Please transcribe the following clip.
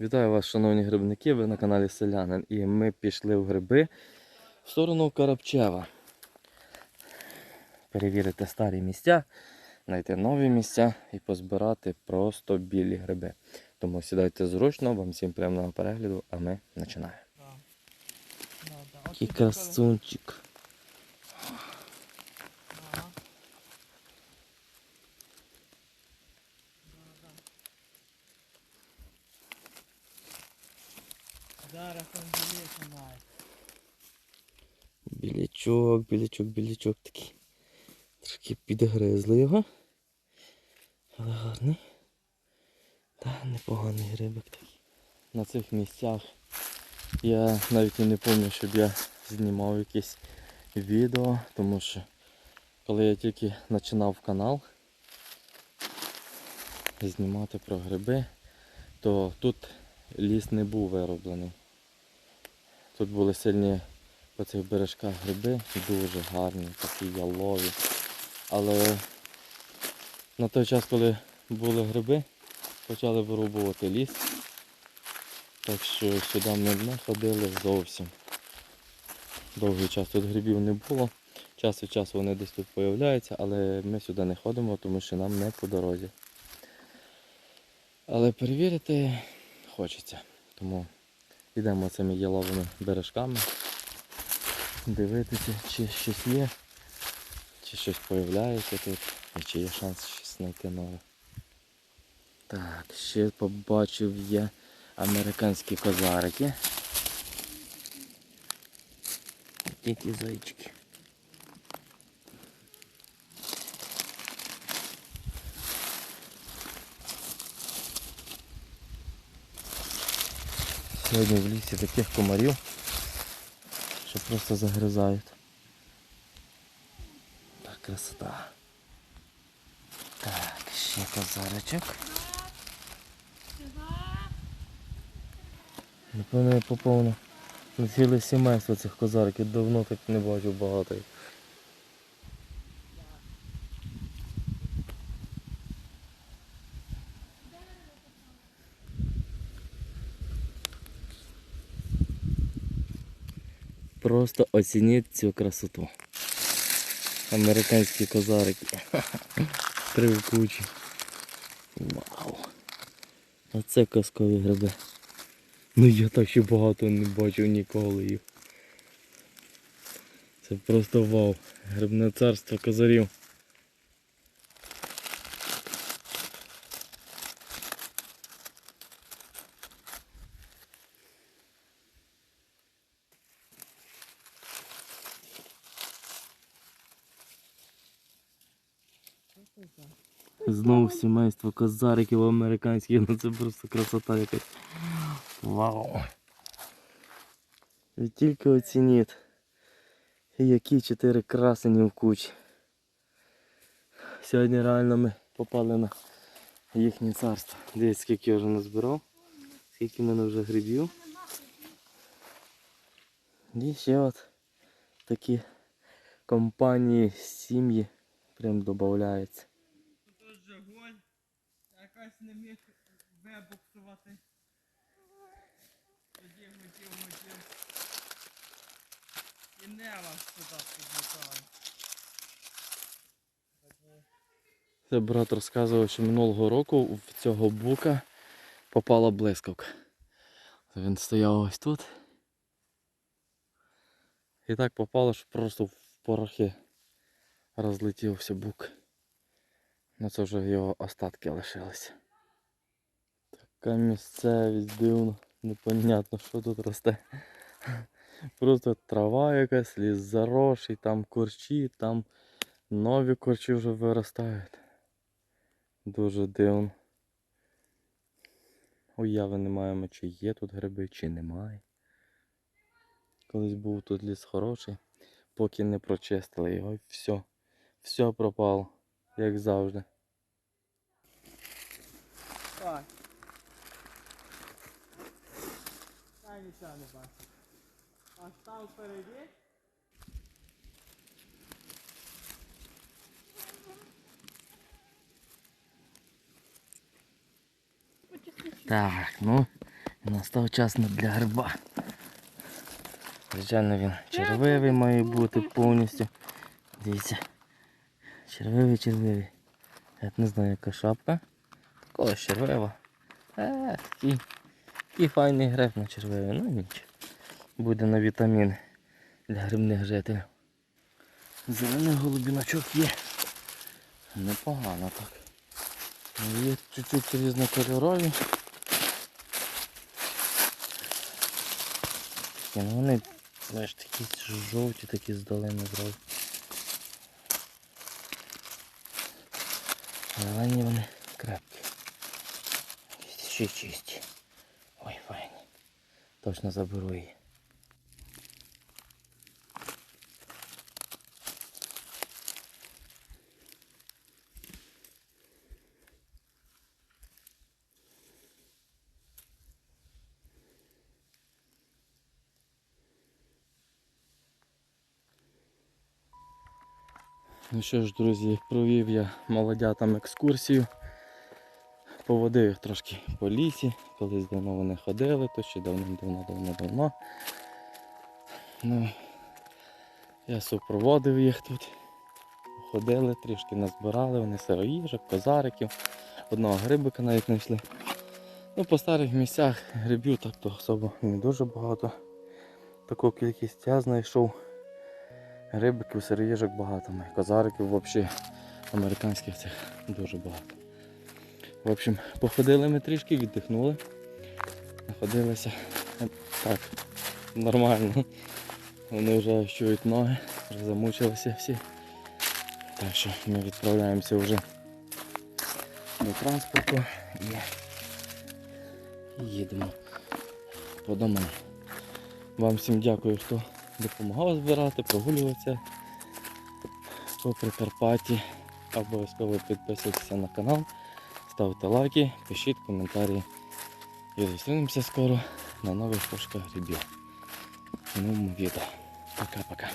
Вітаю вас, шановні грибники, ви на каналі Селянин. І ми пішли в гриби в сторону Карабчева. Перевірити старі місця, знайти нові місця і позбирати просто білі гриби. Тому сідайте зручно, вам всім приємного перегляду, а ми починаємо. Який красунчик. Зараз он дивиться має. Білячок, білячок, білячок такий. Трошки підгризли його. Але гарний. Та непоганий грибик такий. На цих місцях я навіть і не пам'ятаю, щоб я знімав якесь відео, тому що коли я тільки починав канал знімати про гриби, то тут ліс не був вироблений. Тут були сильні по цих бережках гриби, дуже гарні, такі ялові. Але на той час, коли були гриби, почали вирубувати ліс. Так що сюди ми не ходили зовсім. Довгий час тут грибів не було. Час від часу вони десь тут появляються, але ми сюди не ходимо, тому що нам не по дорозі. Але перевірити хочеться. Тому йдемо цими яловими бережками дивитися, чи щось є, чи щось появляється тут, і чи є шанс щось знайти нове. Так, ще побачив я американські козарики. Які зайчики. Сьогодні в лісі таких комарів, що просто загризають. Так, красота. Так, ще козарочок. Напевно, я поповнив на ціле сімейство цих козариків. Давно так не бачив багато. їх. Просто оцініть цю красоту. Американські козарики. Три в кучі. Вау. Оце казкові гриби. Ну я так ще багато не бачив ніколи їх. Це просто вау. Грибне царство козарів. Знову сімейство козариків американських, ну це просто красота якась. Вау. Ви тільки оцініть, які чотири красені в кучі. Сьогодні реально ми попали на їхнє царство. Дивіться, скільки я вже назбирав, скільки в мене вже грибів. І ще от такі компанії, сім'ї прям додаються. Тут же голь. Якась не міг вибуксувати. Тоді хотів, хотів. І не вас сюди підлітали. Це брат розказував, що минулого року в цього бука попала блискавка. Він стояв ось тут. І так попало, що просто в порохи розлетівся бук. Ну це вже його остатки лишилися. Така місцевість дивна, непонятно що тут росте. Просто трава якась, ліс заросший, там корчі, там нові корчі вже виростають. Дуже дивно. Уяви не маємо, чи є тут гриби, чи немає. Колись був тут ліс хороший, поки не прочистили його, і все. Все пропало, як завжди. Так. Я нічого не бачу. Аж там впереді. Так, ну Настав час на- для гриба. Звичайно, він червивий має бути повністю. Дивіться. Червивий, червивий. Я не знаю, яка шапка. Такого червива. Е, такий, такий файний гриб на червивий. Ну нічого. Буде на вітамін для грибних жителів. Зелений голубіночок є. Непогано так. Ну, Є чуть-чуть різнокольорові. Ну вони, знаєш, такі жовті, такі здалені зразу. Зелені вони крепкі. Ще чисті. Ой, файні. Точно заберу її. Ну що ж, друзі, провів я молодятам екскурсію. Поводив їх трошки по лісі. Колись давно вони ходили, то ще давно-давно-давно-давно. Ну, я супроводив їх тут. Ходили, трішки назбирали, вони сироїжок, козариків. Одного грибика навіть знайшли. Ну, по старих місцях грибів так то особо не дуже багато. Таку кількість я знайшов. Рибиків, сироїжок багато, ну, козариків взагалі американських цих дуже багато. В общем, походили ми трішки, віддихнули. Находилися так, нормально. Вони вже чують ноги, вже замучилися всі. Так що ми відправляємося вже до транспорту і їдемо по домам. Вам всім дякую, хто допомагав збирати, прогулюватися по Прикарпатті. Обов'язково підписуйтесь на канал, ставте лайки, пишіть коментарі. І зустрінемося скоро на нових пошуках грибів. В новому відео. Пока-пока.